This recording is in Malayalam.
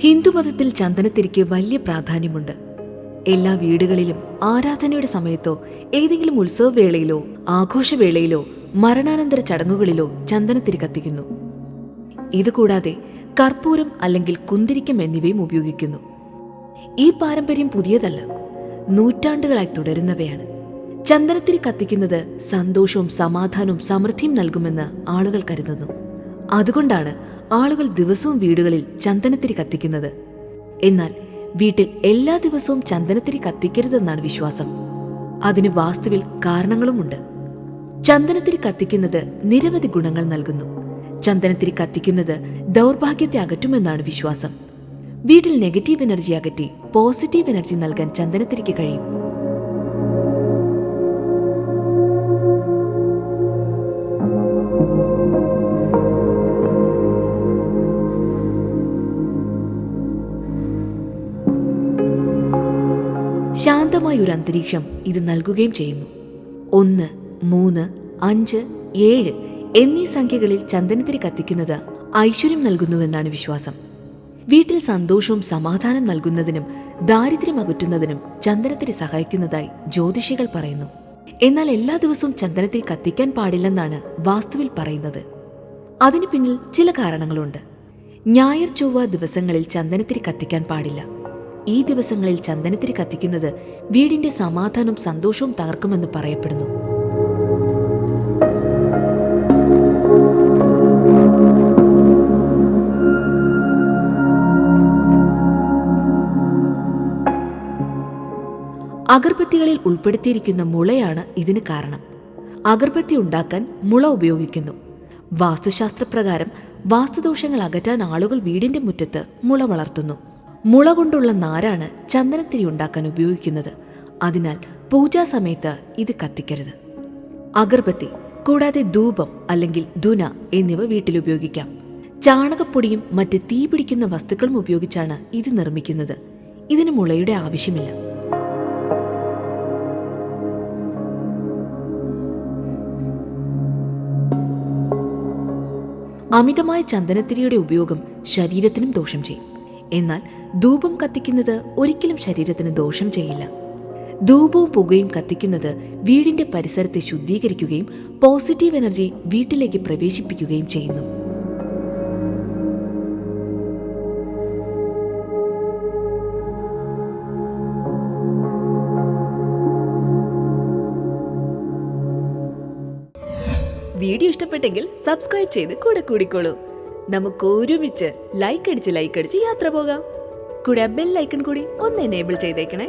ഹിന്ദുമതത്തിൽ ചന്ദനത്തിരിക്ക് വലിയ പ്രാധാന്യമുണ്ട്. എല്ലാ വീടുകളിലും ആരാധനയുടെ സമയത്തോ ഏതെങ്കിലും ഉത്സവവേളയിലോ ആഘോഷവേളയിലോ മരണാനന്തര ചടങ്ങുകളിലോ ചന്ദനത്തിരി കത്തിക്കുന്നു. ഇതുകൂടാതെ കർപ്പൂരം അല്ലെങ്കിൽ കുന്തിരിക്കം എന്നിവയും ഉപയോഗിക്കുന്നു. ഈ പാരമ്പര്യം പുതിയതല്ല നൂറ്റാണ്ടുകളായി തുടരുന്നവയാണ്. ചന്ദനത്തിരി കത്തിക്കുന്നത് സന്തോഷവും സമാധാനവും സമൃദ്ധിയും നൽകുമെന്ന് ആളുകൾ കരുതുന്നു. അതുകൊണ്ടാണ് ആളുകൾ ദിവസവും വീടുകളിൽ ചന്ദനത്തിരി കത്തിക്കുന്നത്. എന്നാൽ വീട്ടിൽ എല്ലാ ദിവസവും ചന്ദനത്തിരി കത്തിക്കരുതെന്നാണ് വിശ്വാസം. അതിന് വാസ്തുവിൽ കാരണങ്ങളുമുണ്ട്. ചന്ദനത്തിരി കത്തിക്കുന്നത് നിരവധി ഗുണങ്ങൾ നൽകുന്നു. ചന്ദനത്തിരി കത്തിക്കുന്നത് ദൗർഭാഗ്യത്തെ അകറ്റുമെന്നാണ് വിശ്വാസം. വീട്ടിൽ നെഗറ്റീവ് എനർജി അകറ്റി പോസിറ്റീവ് എനർജി നൽകാൻ ചന്ദനത്തിരിക്ക് കഴിയും. ശാന്തമായ ഒരു അന്തരീക്ഷം ഇത് നൽകുകയും ചെയ്യുന്നു. ഒന്ന് മൂന്ന് അഞ്ച് ഏഴ് എന്നീ സംഖ്യകളിൽ ചന്ദനത്തിരി കത്തിക്കുന്നത് ഐശ്വര്യം നൽകുന്നുവെന്നാണ് വിശ്വാസം. വീട്ടിൽ സന്തോഷവും സമാധാനം നൽകുന്നതിനും ദാരിദ്ര്യം അകറ്റുന്നതിനും ചന്ദനത്തിരി സഹായിക്കുന്നതായി ജ്യോതിഷികൾ പറയുന്നു. എന്നാൽ എല്ലാ ദിവസവും ചന്ദനത്തിരി കത്തിക്കാൻ പാടില്ലെന്നാണ് വാസ്തുവിൽ പറയുന്നത്. അതിനു പിന്നിൽ ചില കാരണങ്ങളുണ്ട്. ഞായർ ചൊവ്വ ദിവസങ്ങളിൽ ചന്ദനത്തിരി കത്തിക്കാൻ പാടില്ല. ഈ ദിവസങ്ങളിൽ ചന്ദനത്തിരി കത്തിക്കുന്നത് വീടിന്റെ സമാധാനവും സന്തോഷവും തകർക്കുമെന്ന് പറയപ്പെടുന്നു. അഗർബത്തികളിൽ ഉൾപ്പെടുത്തിയിരിക്കുന്ന മുളയാണ് ഇതിന് കാരണം. അഗർബത്തി ഉണ്ടാക്കാൻ മുള ഉപയോഗിക്കുന്നു. വാസ്തുശാസ്ത്രപ്രകാരം വാസ്തുദോഷങ്ങൾ അകറ്റാൻ ആളുകൾ വീടിന്റെ മുറ്റത്ത് മുള വളർത്തുന്നു. മുള കൊണ്ടുള്ള നാരാണ് ചന്ദനത്തിരി ഉണ്ടാക്കാൻ ഉപയോഗിക്കുന്നത്. അതിനാൽ പൂജാ സമയത്ത് ഇത് കത്തിക്കരുത്. അഗർബത്തി കൂടാതെ ധൂപം അല്ലെങ്കിൽ ധുന എന്നിവ വീട്ടിൽ ഉപയോഗിക്കാം. ചാണകപ്പൊടിയും മറ്റ് തീ പിടിക്കുന്ന വസ്തുക്കളും ഉപയോഗിച്ചാണ് ഇത് നിർമ്മിക്കുന്നത്. ഇതിന് മുളയുടെ ആവശ്യമില്ല. അമിതമായ ചന്ദനത്തിരിയുടെ ഉപയോഗം ശരീരത്തിനും ദോഷം ചെയ്യും. എന്നാൽ ധൂപം കത്തിക്കുന്നത് ഒരിക്കലും ശരീരത്തിന് ദോഷം ചെയ്യില്ല. ധൂപവും പുകയും കത്തിക്കുന്നത് വീടിന്റെ പരിസരത്തെ ശുദ്ധീകരിക്കുകയും പോസിറ്റീവ് എനർജി വീട്ടിലേക്ക് പ്രവേശിപ്പിക്കുകയും ചെയ്യുന്നു. വീഡിയോ ഇഷ്ടപ്പെട്ടെങ്കിൽ സബ്സ്ക്രൈബ് ചെയ്ത് കൂടെ കൂടിക്കോളൂ. നമുക്ക് ഒരുമിച്ച് ലൈക്ക് അടിച്ച് ലൈക്ക് അടിച്ച് യാത്ര പോകാം. കൂടെ ബെൽ ഐക്കൺ കൂടി ഒന്ന് എനേബിൾ ചെയ്തേക്കണേ.